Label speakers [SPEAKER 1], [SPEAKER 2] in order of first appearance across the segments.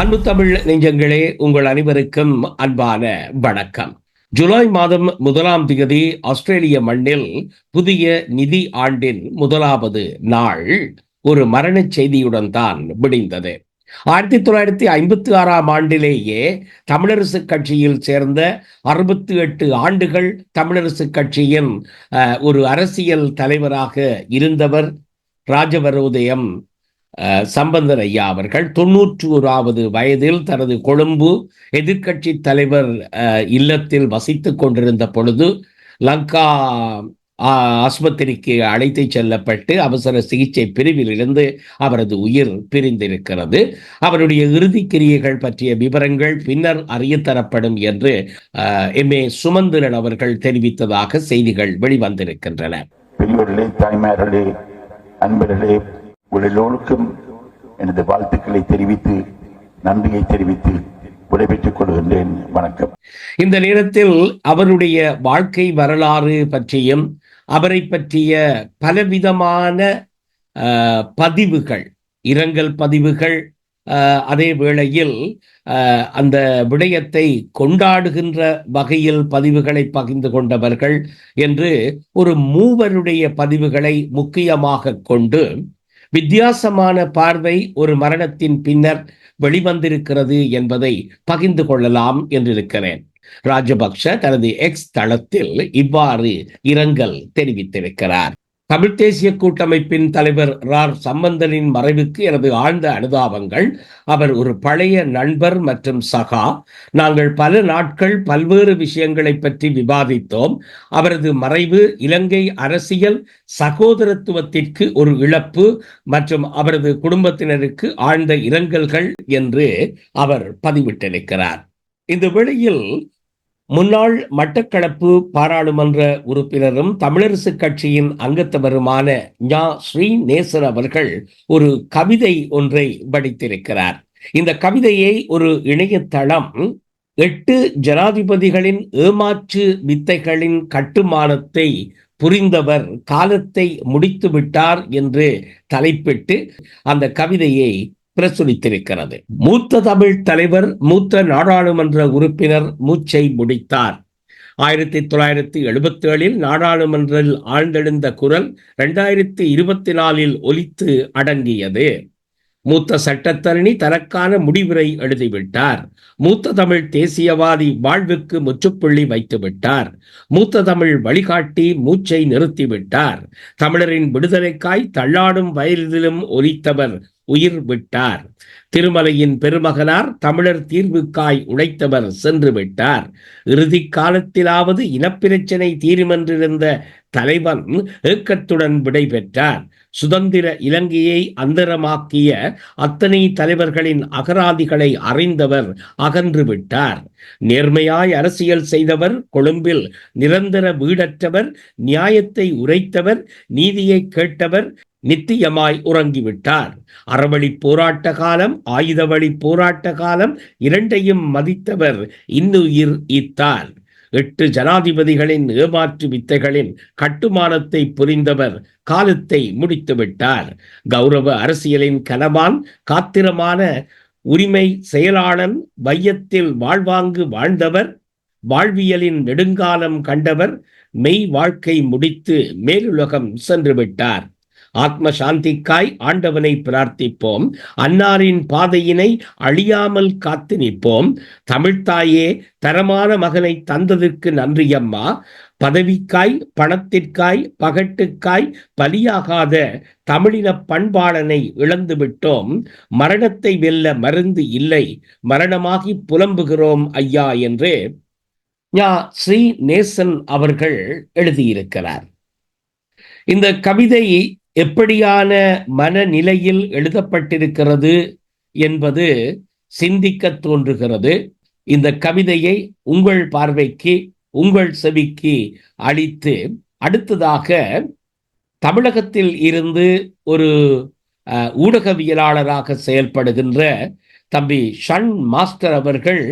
[SPEAKER 1] அன்பு தமிழ் நெஞ்சங்களே உங்கள் அனைவருக்கும் அன்பான வணக்கம். ஜூலை மாதம் முதலாம் தேதி ஆஸ்திரேலிய மண்ணில் புதிய நிதி ஆண்டின் முதலாவது நாள் ஒரு மரணச் செய்தியுடன் தான் விடிந்தது. ஆயிரத்தி தொள்ளாயிரத்தி ஐம்பத்தி ஆறாம் ஆண்டிலேயே தமிழரசு கட்சியில் சேர்ந்த அறுபத்தி எட்டு ஆண்டுகள் தமிழரசு கட்சியின் ஒரு அரசியல் தலைவராக இருந்தவர் ராஜவரோதயம் சம்பந்தர் ஐயா அவர்கள் தொன்னூற்றி ஓராவது வயதில் தனது கொழும்பு எதிர்கட்சி தலைவர் இல்லத்தில் வசித்துக் கொண்டிருந்த பொழுது லங்கா ஆஸ்பத்திரிக்கு அழைத்து செல்லப்பட்டு அவசர சிகிச்சை பிரிவில் இருந்து அவரது உயிர் பிரிந்திருக்கிறது. அவருடைய இறுதி கிரியைகள் பற்றிய விவரங்கள் பின்னர் அறியத்தரப்படும் என்று எம். ஏ. சுமந்திரன் அவர்கள் தெரிவித்ததாக செய்திகள் வெளிவந்திருக்கின்றன.
[SPEAKER 2] பெரியோர்களே தாய்மார்களே அன்பர்களே உங்கள் எனது வாழ்த்துக்களை தெரிவித்து நன்றியை தெரிவித்து விடைபெற்றுக் கொள்கின்றேன். வணக்கம்.
[SPEAKER 1] இந்த நேரத்தில் அவருடைய வாழ்க்கை வரலாறு பற்றியும் அவரை பற்றிய பலவிதமான பதிவுகள் இரங்கல் பதிவுகள் அதே வேளையில் அந்த விடயத்தை கொண்டாடுகின்ற வகையில் பதிவுகளை பகிர்ந்து கொண்டவர்கள் என்று ஒரு மூவருடைய பதிவுகளை முக்கியமாக கொண்டு வித்தியாசமான பார்வை ஒரு மரணத்தின் பின்னர் வெளிவந்திருக்கிறது என்பதை பகிர்ந்து கொள்ளலாம் என்றிருக்கிறேன். ராஜபக்ஷ தனது எக்ஸ் தளத்தில் இவ்வாறு இரங்கல் தெரிவித்திருக்கிறார். தமிழ்த் தேசிய கூட்டமைப்பின் தலைவர் ரார் சம்பந்தனின் மறைவுக்கு எனது ஆழ்ந்த அனுதாபங்கள். அவர் ஒரு பழைய நண்பர் மற்றும் சகா. நாங்கள் பல நாட்கள் பல்வேறு விஷயங்களை பற்றி விவாதித்தோம். அவரது மறைவு இலங்கை அரசியல் சகோதரத்துவத்திற்கு ஒரு இழப்பு மற்றும் அவரது குடும்பத்தினருக்கு ஆழ்ந்த இரங்கல்கள் என்று அவர் பதிவிட்டிருக்கிறார். இந்த வேளையில் முன்னாள் மட்டக்களப்பு பாராளுமன்ற உறுப்பினரும் தமிழரசு கட்சியின் அங்கத்தவருமான ஞா. ஸ்ரீநேசர் அவர்கள் ஒரு கவிதை ஒன்றை படித்திருக்கிறார். இந்த கவிதையை ஒரு இணையதளம் எட்டு ஜனாதிபதிகளின் ஏமாற்று வித்தைகளின் கட்டுமானத்தை புரிந்தவர் காலத்தை முடித்து விட்டார் என்று தலைப்பிட்டு அந்த கவிதையை பிரசுரித்திருக்கிறது. மூத்த தமிழ் தலைவர் மூத்த நாடாளுமன்ற உறுப்பினர் மூச்சை முடித்தார். ஆயிரத்தி தொள்ளாயிரத்தி எழுபத்தி ஏழில் நாடாளுமன்றில் ஆழ்ந்தெழுந்த குரல் இரண்டாயிரத்தி இருபத்தி நாலில் ஒலித்து அடங்கியது. மூத்த சட்டத்தரணி தனக்கான முடிவுரை எழுதிவிட்டார். மூத்த தமிழ் தேசியவாதி வாழ்வுக்கு முற்றுப்புள்ளி வைத்துவிட்டார். மூத்த தமிழ் வழிகாட்டி மூச்சை நிறுத்திவிட்டார். தமிழரின் விடுதலைக்காய் தள்ளாடும் வயதிலும் ஒலித்தவர் உயிர் விட்டார். திருமலையின் பெருமகனார் தமிழர் தீர்வுக்காய் உழைத்தவர் சென்று விட்டார். இறுதி காலத்திலாவது இனப்பிரச்சனை தீருமென்றிருந்த தலைவன் ஏக்கத்துடன் விடைபெற்றார் சுதந்திர இலங்கையை அந்தரமாக்கிய அத்தனை தலைவர்களின் அகராதிகளை அறிந்தவர் அகன்று விட்டார். நேர்மையாய் அரசியல் செய்தவர் கொழும்பில் நிரந்தர வீடற்றவர் நியாயத்தை உரைத்தவர் நீதியை கேட்டவர் நித்தியமாய் உறங்கிவிட்டார். அறவழி போராட்ட காலம் ஆயுத வழி போராட்ட காலம் இரண்டையும் மதித்தவர் இன்னுயிர் ஈத்தார். எட்டு ஜனாதிபதிகளின் ஏமாற்று வித்தைகளின் கட்டுமானத்தை புரிந்தவர் காலத்தை முடித்து விட்டார் கௌரவ அரசியலின் கனவான் காத்திரமான உரிமை செயலாளன் வையத்தில் வாழ்வாங்கு வாழ்ந்தவர் வாழ்வியலின் நெடுங்காலம் கண்டவர் மெய் வாழ்க்கை முடித்து மேலுலகம் சென்று விட்டார் ஆத்ம சாந்திக்காய் ஆண்டவனை பிரார்த்திப்போம். அன்னாரின் பாதையினை அழியாமல் காத்து நிற்போம். தமிழ்த்தாயே தரமான மகனை தந்ததற்கு நன்றியம்மா பதவிக்காய் பணத்திற்காய் பகட்டுக்காய் பலியாகாத தமிழின பண்பாளனை இழந்து விட்டோம். மரணத்தை வெல்ல மருந்து இல்லை. மரணமாகி புலம்புகிறோம் ஐயா என்று ஞா. ஸ்ரீ நேசன் அவர்கள் எழுதியிருக்கிறார். இந்த கவிதை எப்படியான மனநிலையில் எழுதப்பட்டிருக்கிறது என்பது சிந்திக்க தோன்றுகிறது. இந்த கவிதையை உங்கள் பார்வைக்கு உங்கள் செவிக்கு அளித்து அடுத்ததாக தமிழகத்தில் இருந்து ஒரு ஊடகவியலாளராக செயல்படுகின்ற தம்பி ஷன் மாஸ்டர் அவர்கள்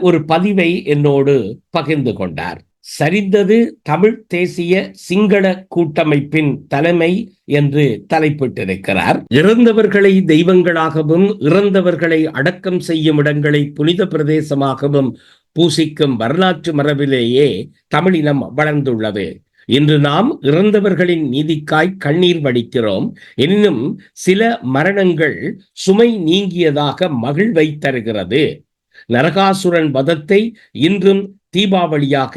[SPEAKER 1] ஒரு பதிவை என்னோடு பகிர்ந்து கொண்டார். சரிந்தது தமிழ் தேசிய சிங்கள கூட்டமைப்பின் தலைமை என்று தலைப்பிட்டிருக்கிறார். இறந்தவர்களை தெய்வங்களாகவும் இறந்தவர்களை அடக்கம் செய்யும் இடங்களை புனித பிரதேசமாகவும் பூசிக்கும் வரலாற்று மரபிலேயே தமிழினம் வளர்ந்துள்ளது. இன்று நாம் இறந்தவர்களின் நீதிக்காய் கண்ணீர் வடிக்கிறோம். எனினும் சில மரணங்கள் சுமை நீங்கியதாக மகிழ்வை தருகிறது. நரகாசுரன் வதத்தை இன்றும் தீபாவளியாக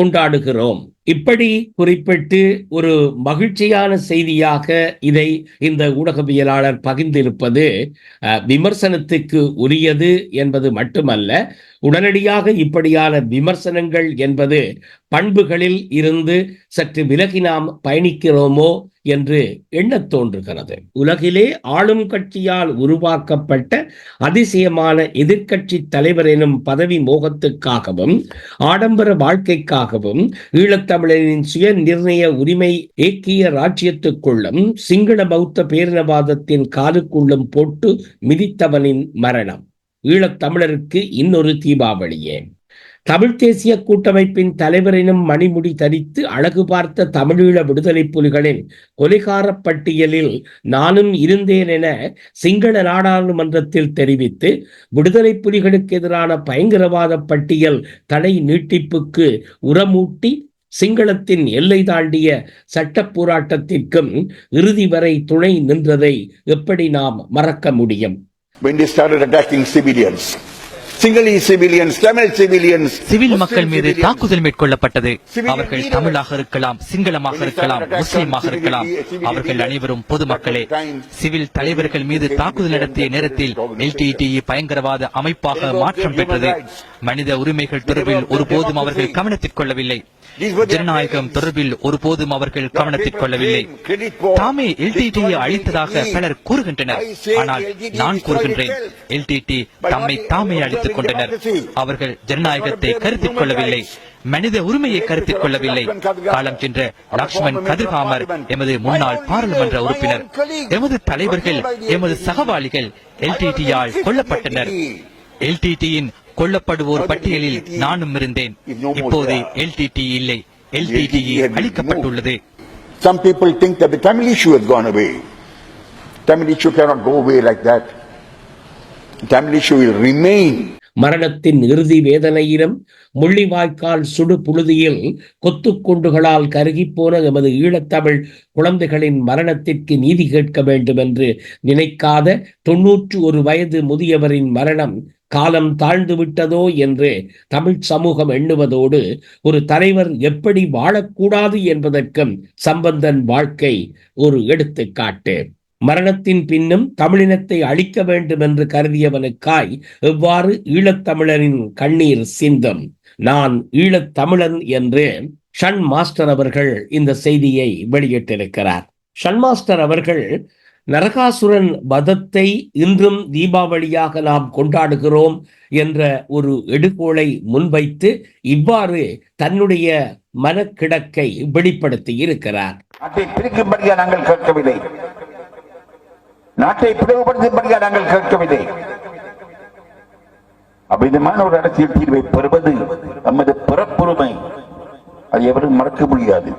[SPEAKER 1] கொண்டாடுகிறோம். இப்படி குறிப்பிட்டு ஒரு மகிழ்ச்சியான செய்தியாக இதை இந்த ஊடகவியலாளர் பகிர்ந்திருப்பது விமர்சனத்துக்கு உரியது என்பது மட்டுமல்ல உடனடியாக இப்படியான விமர்சனங்கள் என்பது பண்புகளில் இருந்து சற்று விலகி நாம் பயணிக்கிறோமோ என்று எண்ணத் தோன்றுகிறது. உலகிலே ஆளும் கட்சியால் உருவாக்கப்பட்ட அதிசயமான எதிர்க்கட்சி தலைவர் எனும் பதவி மோகத்துக்காகவும் ஆடம்பர வாழ்க்கைக்காகவும் ஈழத்தமிழரின் சுய நிர்ணய உரிமை ஏக்கிய ராஜ்யத்துக்குள்ளும் சிங்கள பௌத்த பேரினவாதத்தின் காலுக்குள்ளும் போட்டு மிதித்தவனின் மரணம். ஈழத்தமிழருக்கு இன்னொரு தீபாவளியே. தமிழ் தேசிய கூட்டமைப்பின் தலைவரினும் மணிமுடி தரித்து அழகு பார்த்த தமிழீழ விடுதலை புலிகளின் கொலைகார பட்டியலில் நானும் இருந்தேன் என சிங்கள நாடாளுமன்றத்தில் தெரிவித்து விடுதலை புலிகளுக்கு எதிரான பயங்கரவாத பட்டியல் தடை நீட்டிப்புக்கு உரமூட்டி சிங்களத்தின் எல்லை தாண்டிய சட்ட போராட்டத்திற்கும் இறுதி வரை துணை நின்றதை எப்படி நாம் மறக்க முடியும்
[SPEAKER 3] when they started attacking civilians.
[SPEAKER 4] Civil மக்கள் மீது. தாக்குதல் மேற்கொள்ளப்பட்டது. அவர்கள். தமிழாக இருக்கலாம் சிங்களமாக இருக்கலாம் முஸ்லிமாக இருக்கலாம். அவர்கள் அனைவரும் பொதுமக்களே சிவில் தலைவர்கள் மீது தாக்குதல் நடத்திய நேரத்தில் எல்டிடிஇ பயங்கரவாத அமைப்பாக மாற்றம் பெற்றது. மனித உரிமைகள் தொடர்பில் ஒருபோதும் அவர்கள் கவனத்தில் கொள்ளவில்லை. ஜனநாயகம் தொடர்பில் ஒருபோதும் அவர்கள் கவனத்தில் கொள்ளவில்லை. தாமே எல்டிடியை அழித்ததாக பலர் கூறுகின்றனர். ஆனால் நான் கூறுகின்றேன். எல்டிடி தம்மை தாமே அழித்துக் கொண்டனர் அவர்கள் ஜனநாயகத்தை கருத்தில் கொள்ளவில்லை. மனித உரிமையை கருத்தில் கொள்ளவில்லை. காலம் சென்ற லக்ஷ்மண் கதிர்காமர் எமது முன்னாள் பாராளுமன்ற உறுப்பினர் எமது தலைவர்கள் எமது சகவாளிகள் எல்டிடியால் கொல்லப்பட்டனர். எல்டிடியின் கொல்லப்படுவோர் பட்டியலில் நானும் இருந்தேன். இப்போது எல்டிடி இல்லை. எல்டிடிஇ அழிக்கப்பட்டுள்ளது.
[SPEAKER 3] Some people think that the Tamil issue has gone away. Tamil issue cannot go away like that. Tamil issue will remain.
[SPEAKER 1] மரணத்தின் இறுதி வேதனையிலும் முள்ளிவாய்க்கால் சுடு புழுதியில் கொத்துக்குண்டுகளால் கருகிப்போன எமது ஈழத்தமிழ் குழந்தைகளின் மரணத்திற்கு நீதி கேட்க வேண்டும் என்று நினைக்காத தொன்னூற்று ஒரு வயது முதியவரின் மரணம் காலம் தாழ்ந்து விட்டதோ என்று தமிழ் சமூகம் எண்ணுவதோடு ஒரு தலைவர் எப்படி வாழக்கூடாது என்பதற்கும் சம்பந்தன் வாழ்க்கை ஒரு எடுத்துக்காட்டு. மரணத்தின் பின்னும் தமிழினத்தை அழிக்க வேண்டும் என்று கருதியவனுக்காய் எவ்வாறு ஈழத்தமிழரின் கண்ணீர் சிந்தும்? நான் ஈழத்தமிழன் என்று ஷன் மாஸ்டர் அவர்கள் இந்த செய்தியை வெளியிட்டிருக்கிறார். ஷன் மாஸ்டர் அவர்கள் நரகாசுரன் வதத்தை இன்றும் தீபாவளியாக நாம் கொண்டாடுகிறோம் என்ற ஒரு எடுகோளை முன்வைத்து இவ்வாறு தன்னுடைய மனக்கிடக்கை வெளிப்படுத்தி இருக்கிறார்
[SPEAKER 2] பிரிக்கும்படியா நாங்கள் கேட்கவில்லை. நாட்டை பிளவுபடுத்தும்படியா நாங்கள் கேட்கவில்லை அபிதமான ஒரு அரசியல் தீர்வை பெறுவது நமது பிறப்புரிமை. அது எவரும் மறக்க முடியாது.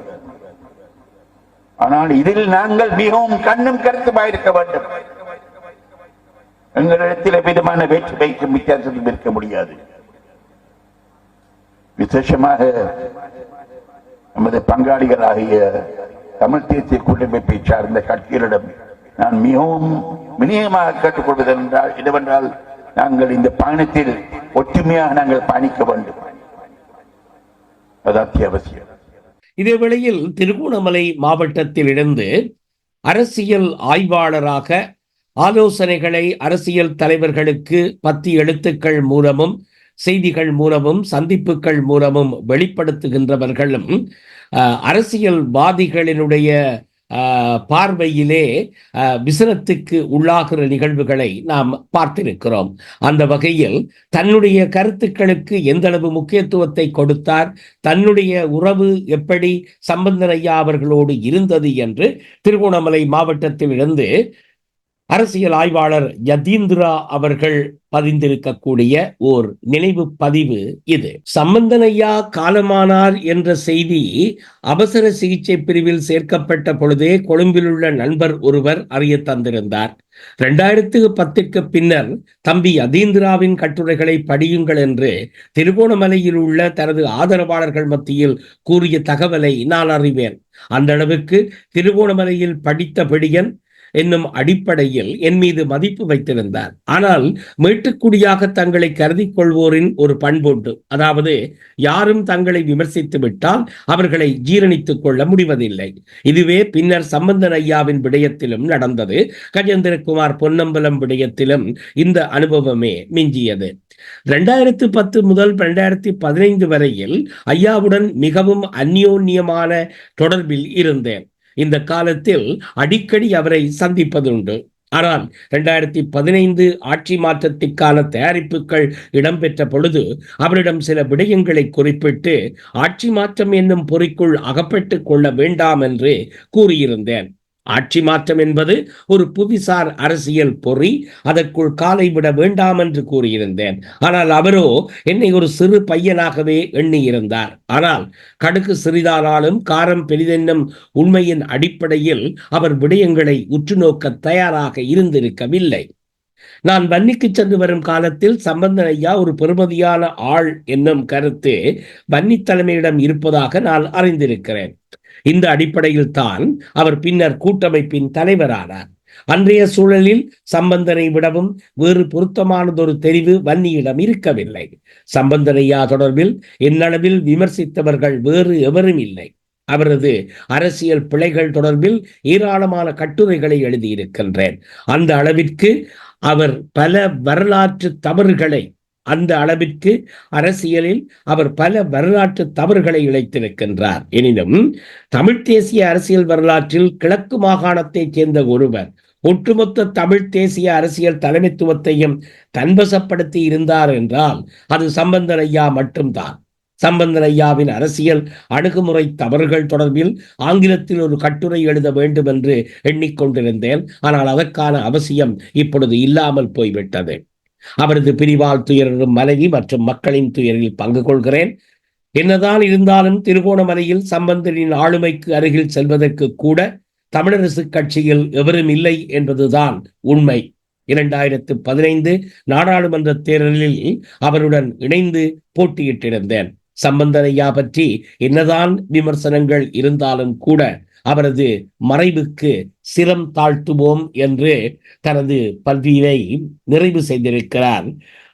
[SPEAKER 2] ஆனால் இதில் நாங்கள் மிகவும் கண்ணும் கருத்துமாயிருக்க வேண்டும். எங்களிடத்தில் விதமான வேற்றுமைக்கும் வித்தியாசமும் இருக்க முடியாது. விசேஷமாக நமது பங்காளிகளாகிய தமிழ் தேசிய கூட்டமைப்பை சார்ந்த கட்சிகளிடம் நான் மிகவும் வினயமாக கேட்டுக்கொள்வது என்றால் என்னவென்றால் நாங்கள் இந்த பயணத்தில் ஒற்றுமையாக நாங்கள் பயணிக்க வேண்டும். அது அத்தியாவசியம்.
[SPEAKER 1] இதே வேளையில் திருகோணமலை மாவட்டத்திலிருந்து அரசியல் ஆய்வாளராக ஆலோசனைகளை அரசியல் தலைவர்களுக்கு பத்தி எழுத்துக்கள் மூலமும் செய்திகள் மூலமும் சந்திப்புகள் மூலமும் வெளிப்படுத்துகின்றவர்களும் அஹ், அரசியல்வாதிகளினுடைய பார்வையிலே விசனத்துக்கு உள்ளாகிற நிகழ்வுகளை நாம் பார்த்திருக்கிறோம். அந்த வகையில் தன்னுடைய கருத்துக்களுக்கு எந்த அளவு முக்கியத்துவத்தை கொடுத்தார் தன்னுடைய உறவு எப்படி சம்பந்தன் ஐயா அவர்களோடு இருந்தது என்று திருகோணமலை மாவட்டத்தில் இருந்து அரசியல் ஆய்வாளர் யதீந்திரா அவர்கள் பதிந்திருக்கக்கூடிய ஓர் நினைவு பதிவு இது. சம்பந்தனையா காலமானார் என்ற செய்தி அவசர சிகிச்சை பிரிவில் சேர்க்கப்பட்ட பொழுதே கொழும்பில் உள்ள நண்பர் ஒருவர் அறிய தந்திருந்தார். இரண்டாயிரத்து பத்திற்கு பின்னர் தம்பி யதீந்திராவின் கட்டுரைகளை படியுங்கள் என்று திருகோணமலையில் உள்ள தனது ஆதரவாளர்கள் மத்தியில் கூறிய தகவலை நான் அறிவேன். அந்த அளவுக்கு திருகோணமலையில் படித்த பிடியன் என்னும் அடிப்படையில் என் மீது மதிப்பு வைத்திருந்தார். ஆனால் மீட்டுக்குடியாக தங்களை கருதி கொள்வோரின் ஒரு பண்புண்டு. அதாவது யாரும் தங்களை விமர்சித்து விட்டால் அவர்களை ஜீரணித்துக் கொள்ள முடிவதில்லை. இதுவே பின்னர் சம்பந்தன் ஐயாவின் விடயத்திலும் நடந்தது. கஜேந்திரகுமார் பொன்னம்பலம் விடயத்திலும் இந்த அனுபவமே மிஞ்சியது. ரெண்டாயிரத்து பத்து முதல் ரெண்டாயிரத்தி பதினைந்து வரையில் ஐயாவுடன் மிகவும் அந்யோன்யமான தொடர்பில் இருந்தேன். இந்த காலத்தில் அடிக்கடி அவரை சந்திப்பதுண்டு. ஆனால் இரண்டாயிரத்தி பதினைந்து ஆட்சி மாற்றத்திற்கான தயாரிப்புகள் இடம்பெற்ற பொழுது அவரிடம் சில விடயங்களை குறிப்பிட்டு ஆட்சி மாற்றம் என்னும் பொறிக்குள் அகப்பட்டு கொள்ள வேண்டாம் என்று கூறியிருந்தேன். ஆட்சி மாற்றம் என்பது ஒரு புவிசார் அரசியல் பொறி அதற்குள் காலை விட வேண்டாம் என்று கூறியிருந்தேன். ஆனால் அவரோ என்னை ஒரு சிறு பையனாகவே எண்ணியிருந்தார். ஆனால் கடுக்கு சிறிதானாலும் காரம் பெரிதென்னும் உண்மையின் அடிப்படையில் அவர் விடயங்களை உற்று நோக்க தயாராக இருந்திருக்கவில்லை. நான் வன்னிக்கு சென்று வரும் காலத்தில் சம்பந்தன் ஐயா ஒரு பெருமதியான ஆள் என்னும் கருத்து வன்னி தலைமையிடம் இருப்பதாக நான் அறிந்திருக்கிறேன். இந்த அடிப்படையில் தான் அவர் பின்னர் கூட்டமைப்பின் தலைவரானார். அன்றைய சூழலில் சம்பந்தனை விடவும் வேறு பொருத்தமானதொரு தெரிவு வன்னியிடம் இருக்கவில்லை. சம்பந்தனையா தொடர்பில் என்னளவில் விமர்சித்தவர்கள் வேறு எவரும் இல்லை. அவரது அரசியல் பிழைகள் தொடர்பில் ஏராளமான கட்டுரைகளை எழுதியிருக்கின்றேன். அந்த அளவிற்கு அவர் பல வரலாற்று தவறுகளை அந்த அளவிற்கு அரசியலில் அவர் பல வரலாற்று தவறுகளை இழைத்திருக்கின்றார். எனினும் தமிழ் தேசிய அரசியல் வரலாற்றில் கிழக்கு மாகாணத்தைச் சேர்ந்த ஒருவர் ஒட்டுமொத்த தமிழ் தேசிய அரசியல் தலைமைத்துவத்தையும் தன்வசப்படுத்தி இருந்தார் என்றால் அது சம்பந்தரையா மட்டும்தான். சம்பந்தன் ஐயாவின் அரசியல் அணுகுமுறை தவறுகள் தொடர்பில் ஆங்கிலத்தில் ஒரு கட்டுரை எழுத வேண்டும் என்று எண்ணிக்கொண்டிருந்தேன். ஆனால் அதற்கான அவசியம் இப்பொழுது இல்லாமல் போய்விட்டது. அவரது பிரிவால் துயரும் மனைவி மற்றும் மக்களின் துயரில் பங்கு கொள்கிறேன். என்னதான் இருந்தாலும் திருகோணமலையில் சம்பந்தனின் ஆளுமைக்கு அருகில் செல்வதற்கு கூட தமிழரசு கட்சியில் எவரும் இல்லை என்பதுதான் உண்மை. இரண்டாயிரத்து பதினைந்து நாடாளுமன்ற தேர்தலில் அவருடன் இணைந்து போட்டியிட்டிருந்தேன். சம்பந்தனையா பற்றி என்னதான் விமர்சனங்கள் இருந்தாலும் கூட அவரது மறைவுக்கு சிரம் தாழ்த்துவோம் என்று தனது பல்வியை நிறைவு செய்திருக்கிறார்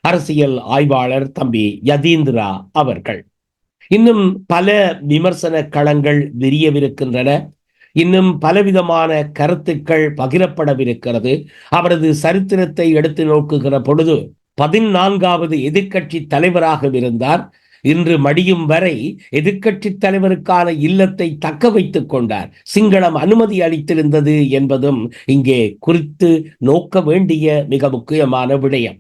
[SPEAKER 1] அரசியல் ஆய்வாளர் தம்பி யதீந்திரா அவர்கள். இன்னும் பல விமர்சன களங்கள் விரியவிருக்கின்றன. இன்னும் பலவிதமான கருத்துக்கள் பகிரப்படவிருக்கிறது. அவரது சரித்திரத்தை எடுத்து நோக்குகிற பொழுது பதினான்காவது எதிர்க்கட்சி தலைவராக இருந்தார் இன்று மடியும் வரை எதிர்க்கட்சி தலைவருக்கான இல்லத்தை தக்க வைத்துக் கொண்டார். சிங்களம் அனுமதி அளித்திருந்தது என்பதும் இங்கே குறித்து நோக்க வேண்டிய மிக முக்கியமான விடயம்.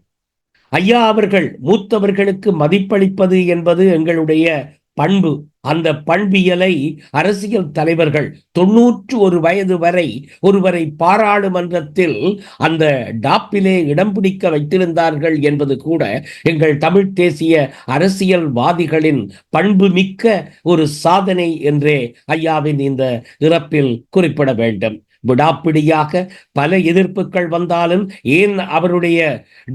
[SPEAKER 1] ஐயா அவர்கள் மூத்தவர்களுக்கு மதிப்பளிப்பது என்பது எங்களுடைய பண்பு. அந்த பண்பியலை அரசியல் தலைவர்கள் தொன்னூற்று ஒரு வயது வரை ஒருவரை பாராளுமன்றத்தில் அந்த டாப்பிலே இடம் பிடிக்க வைத்திருந்தார்கள் என்பது கூட எங்கள் தமிழ் தேசிய அரசியல்வாதிகளின் பண்பு மிக்க ஒரு சாதனை என்றே ஐயாவின் இந்த இறப்பில் குறிப்பிட வேண்டும். விடாப்பிடியாக பல எதிர்ப்புகள் வந்தாலும் ஏன் அவருடைய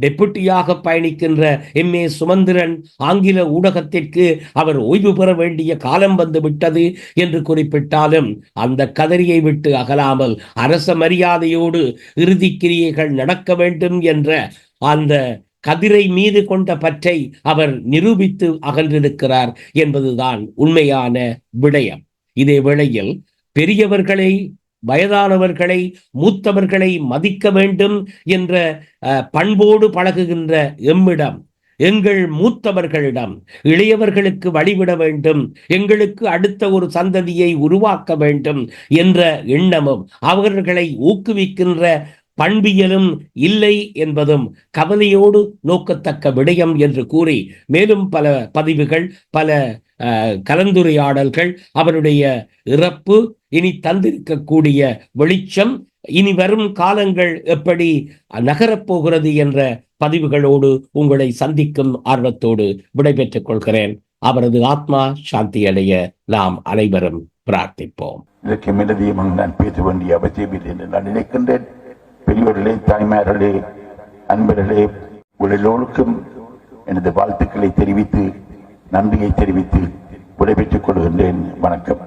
[SPEAKER 1] டெபுட்டியாக பயணிக்கின்ற எம். ஏ. சுமந்திரன் ஆங்கில ஊடகத்திற்கு அவர் ஓய்வு பெற வேண்டிய காலம் வந்து விட்டது என்று குறிப்பிட்டாலும் அந்த கதறியை விட்டு அகலாமல் அரச மரியாதையோடு இறுதி கிரியைகள் நடக்க வேண்டும் என்ற அந்த கதிரை மீது கொண்ட பற்றை அவர் நிரூபித்து அகன்றிருக்கிறார் என்பதுதான் உண்மையான விடயம். இதே வேளையில் பெரியவர்களை வயதானவர்களை மூத்தவர்களை மதிக்க வேண்டும் என்ற அஹ், பண்போடு பழகுகின்ற எம்மிடம் எங்கள் மூத்தவர்களிடம் இளையவர்களுக்கு வழிவிட வேண்டும் எங்களுக்கு அடுத்த ஒரு சந்ததியை உருவாக்க வேண்டும் என்ற எண்ணமும் அவர்களை ஊக்குவிக்கின்ற பண்பியலும் இல்லை என்பதும் கவலையோடு நோக்கத்தக்க விடயம் என்று கூறி மேலும் பல பதிவுகள் பல கலந்துரையாடல்கள் அவருடைய இறப்பு இனி தந்திருக்கக்கூடிய வெளிச்சம் இனி வரும் காலங்கள் எப்படி நகரப் போகிறது என்ற பதிவுகளோடு உங்களை சந்திக்கும் ஆர்வத்தோடு விடைபெற்றுக் கொள்கிறேன். அவரது ஆத்மா சாந்தி அடைய நாம் அனைவரும் பிரார்த்திப்போம்.
[SPEAKER 2] இதற்கு மேலதிகமாக நான் பேச வேண்டிய அவசியமில்லை என்று நான் நினைக்கின்றேன். பெரியவர்களே தாய்மார்களே அன்பர்களே உங்கள் எனது வாழ்த்துக்களை தெரிவித்து நன்றியை தெரிவித்து விடைபெற்றுக் கொள்கின்றேன். வணக்கம்.